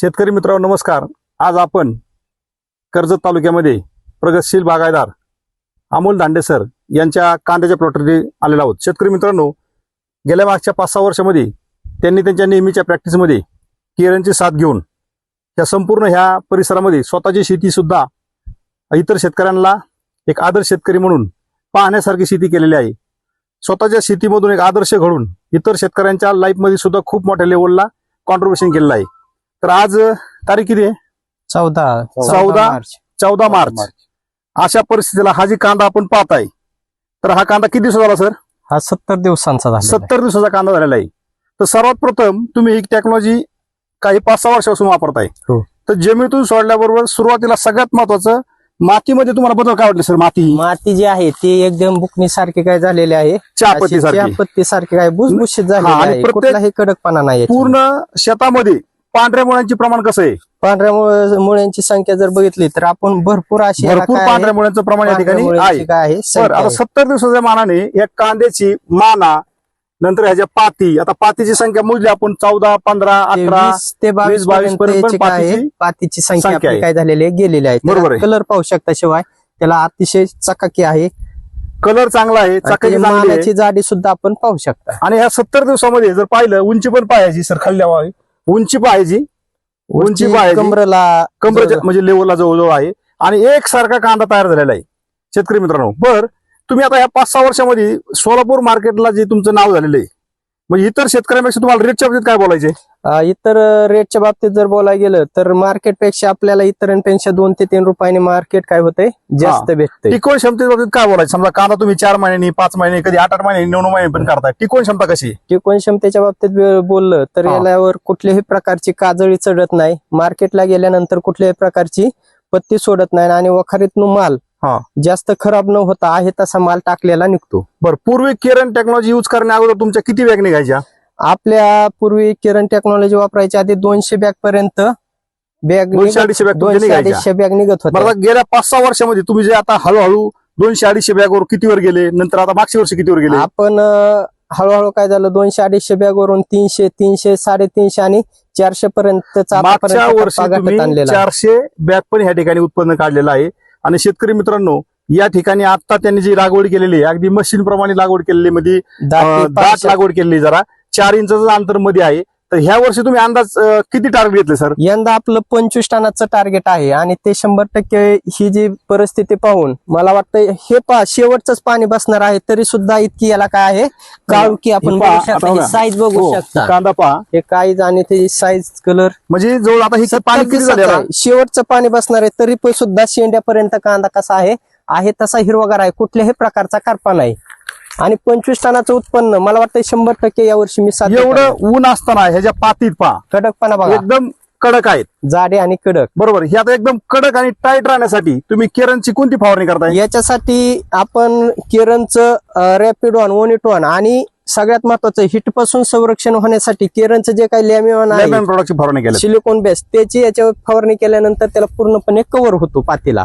शेतकरी मित्रांनो नमस्कार. आज आपण कर्जत तालुक्यामध्ये प्रगतशील बागायदार अमोल दांडेसर यांच्या कांद्याच्या प्लॉटरी आलेलो आहोत. शेतकरी मित्रांनो गेल्या मागच्या पाच सहा वर्षामध्ये त्यांनी त्यांच्या नेहमीच्या प्रॅक्टिसमध्ये केरनची साथ घेऊन या संपूर्ण ह्या परिसरामध्ये स्वतःची शेती सुद्धा इतर शेतकऱ्यांना एक आदर्श शेतकरी म्हणून पाहण्यासारखी शेती केलेली आहे. स्वतःच्या शेतीमधून एक आदर्श घडून इतर शेतकऱ्यांच्या लाईफमध्ये सुद्धा खूप मोठ्या लेवलला कॉन्ट्रिब्युशन केलेलं आहे. तर आज तारीख किती आहे? चौदा चौदा मार्च. चौदा मार्च. अशा परिस्थितीला हा जी कांदा आपण पाहत आहे तर हा कांदा किती दिवसाचा झाला सर? हा सत्तर दिवसांचा झाला सत्तर दिवसाचा कांदा झालेला आहे. तर सर्वात प्रथम तुम्ही ही टेक्नॉलॉजी काही पाच सहा वर्षापासून वापरताय. हो. तर जमिनीतून सोडल्याबरोबर सुरुवातीला सगळ्यात महत्वाचं मातीमध्ये तुम्हाला बदल काय वाटले सर माती? माती जी आहे ती एकदम बुकणी सारखी काय झालेली आहे. चहापत्ती सारखी काय भुसभुशीत झालेली हा, आणि कुठलाही कडकपणा नाही. पूर्ण शेतामध्ये पांढऱ्या मुळ्यांचे प्रमाण कसं आहे? पांढऱ्या मुळ- मुळ्यांची संख्या जर बघितली तर आपण भरपूर अशी भरपूर काय पांढऱ्या मुळ्यांचं प्रमाण या पांढऱ्या ठिकाणी मुळ्यांची आहे. काय आहे? बरं संख्या आता आहे. सत्तर दिवसाच्या मानाने या कांद्याची माना नंतर ह्याच्या पाती आता पातीची संख्या मोजली आपण चौदा पंधरा ते अठरा वीस ते बावीस वीस, बावीस पर्यंत पर्यंत याची काय आहे? पातीची पातीची संख्या संख्या आपली आहे. काय झालेली आहे? गेलेली आहे. बरोबर आहे. कलर पाहू शकता शिवाय. त्याला अतिशय चकाकी आहे. कलर चांगला आहे आणि चाकाची त्याची चांगली आहे. मानाची जाडी सुद्धा आपण पाहू शकता. आणि ह्या सत्तर दिवसामध्ये जर पाहिलं उंची पण पाहायची सर खाल्ल्या उंची पाहायची उंची पाहायची. कमरेला कमरेच्या म्हणजे लेवलला जवळजवळ आहे. आणि एकसारखा कांदा तयार झालेला आहे. शेतकरी मित्रांनो बर तुम्ही आता ह्या पाच सहा वर्षामध्ये सोलापूर मार्केटला जे तुमचं नाव झालेलं आहे म्हणजे इतर शेतकऱ्यांपेक्षा तुम्हाला रेटच्या बाबतीत काय बोलायचे अ, इतर रेटच्या बाबतीत जर बोलायला गेलं तर मार्केटपेक्षा आपल्याला इतरांपेक्षा दोन ते तीन रुपयाने मार्केट काय होतंय? जास्त भेटतंय. टिकवण क्षमतेच्या बाबतीत काय बोलायचं? समजा कांदा तुम्ही चार महिन्यांनी पाच महिने कधी आठ आठ महिन्यांनी नऊ नऊ महिने पण करताय. टिकवण क्षमता कशी आहे? टिकवण क्षमतेच्या बाबतीत बोललं तर हा. याल्यावर कुठल्याही प्रकारची काजळी चढत नाही. मार्केटला गेल्यानंतर कुठल्याही प्रकारची पत्ती सोडत नाही आणि वखारीतून माल हा. जास्त खराब न होता आहे तसा माल टाकलेला निघतो. बरं पूर्वी केरन टेक्नॉलॉजी युज करण्या अगोदर तुमच्या किती बॅग निघायच्या? आपल्या पूर्वी किरण टेक्नॉलॉजी वापरायच्या आधी दोनशे बॅग पर्यंत बॅग दोनशे अडीचशे बॅग तुमच्या दोनशे निघायच्या. अडीचशे बॅग निघत बरं होत्या आता गेल्या पाच सहा वर्षामध्ये तुम्ही जे आता हळूहळू दोनशे अडीचशे बॅगवर कितीवर गेले? नंतर आता मागच्या वर्षी कितीवर गेले? आपण अं, हळूहळू काय झालं? दोनशे अडीचशे बॅग वरून तीनशे तीनशे साडेतीनशे आणि चारशे पर्यंत मागच्या वर्षी तुम्ही चारशे बॅग पण ह्या ठिकाणी उत्पन्न काढलेलं आहे. आणि शेतकरी मित्रांनो या ठिकाणी आता त्यांनी जी लागवड केलेली आहे अगदी मशीन प्रमाणे लागवड केलेली. मध्ये दाट लागवड केलेली जरा. चार इंचाचं अंतरमध्ये आहे. तर ह्या वर्षी तुम्ही अंदाज अं, किती टार्गेट घेतले सर यंदा आपलं पंचवीस टनाचं टार्गेट आहे आणि ते शंभर टक्के ही जी परिस्थिती पाहून मला वाटतं हे पा शेवटच पाणी बसणार आहे तरी सुद्धा इतकी याला काय आहे काळुकी आपण हे पहा, बघू शकता आता बघा. साईज बघू हो, शकता. कांदा पहा. हे काहीच आणि ते साईज कलर म्हणजे जवळ आता हे पाणी किती? शेवटचं पाणी बसणार आहे तरी पण सुद्धा शेंड्यापर्यंत कांदा कसा आहे आहे तसा हिरवागार आहे कुठल्याही प्रकारचा करपा नाही. आणि पंचवीस टनाचं उत्पन्न मला वाटतं शंभर टक्के यावर्षी मी साध्य करणार. एवढं ऊन असताना ह्याच्या पातीत पहा कडकपणा बघा. एकदम कडक आहेत. जाडे आणि कडक. बरोबर हे आता एकदम कडक आणि टाईट राहण्यासाठी तुम्ही केरनची कोणती फवारणी करताय? याच्यासाठी आपण केरनचं रॅपिड वन ओनिटॉन आणि सगळ्यात महत्वाचं हिटपासून संरक्षण होण्यासाठी केरनचं जे काही लॅमिओन आहे प्रोडक्टची फवारणी केली सिलिकॉन बेस त्याची याच्यावर फवारणी केल्यानंतर त्याला पूर्णपणे कव्हर होतो पातीला.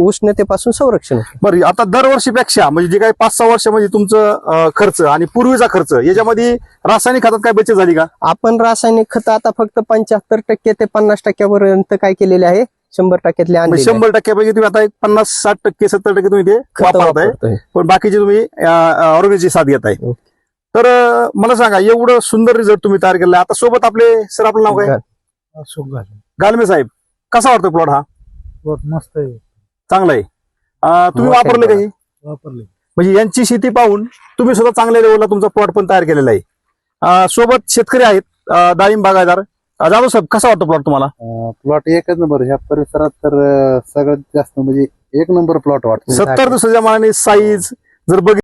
उष्णतेपासून संरक्षण. बरं आता दरवर्षीपेक्षा म्हणजे जे काही पाच सहा वर्षामध्ये तुमचं अं, खर्च आणि पूर्वीचा खर्च याच्यामध्ये रासायनिक खतात काय बचत झाली का आपण रासायनिक खत आता फक्त पंच्याहत्तर टक्के ते पन्नास टक्क्यापर्यंत काय केलेले आहे शंभर टक्क्यातले आहे. शंभर टक्क्यापैकी तुम्ही आता एक पन्नास साठ टक्के सत्तर टक्के तुम्ही ते वापरताय. वापरतोय. पण बाकीचे तुम्ही ऑर्गॅनिकची साथ घेताय. हो. तर मला सांगा एवढं सुंदर रिझल्ट तुम्ही तयार केला आता सोबत आपले सर आपलं नाव काय? गालमे साहेब कसा वाटतो प्लॉट हा? प्लॉट मस्त आहे. चांगला आहे. तुम्ही आहे वापरले. काही? वापरले. म्हणजे यांची शेती पाहून तुम्ही सुद्धा चांगल्या लेवलला तुमचा प्लॉट पण तयार केलेला आहे. सोबत शेतकरी आहेत डाळिंब बागायदार जाधव साहेब कसा वाटतो प्लॉट तुम्हाला? प्लॉट एकच नंबर ह्या परिसरात तर सगळ्यात जास्त म्हणजे एक नंबर प्लॉट वाटतो. सत्तर दिवसाच्या मानाने साईज जर बघितलं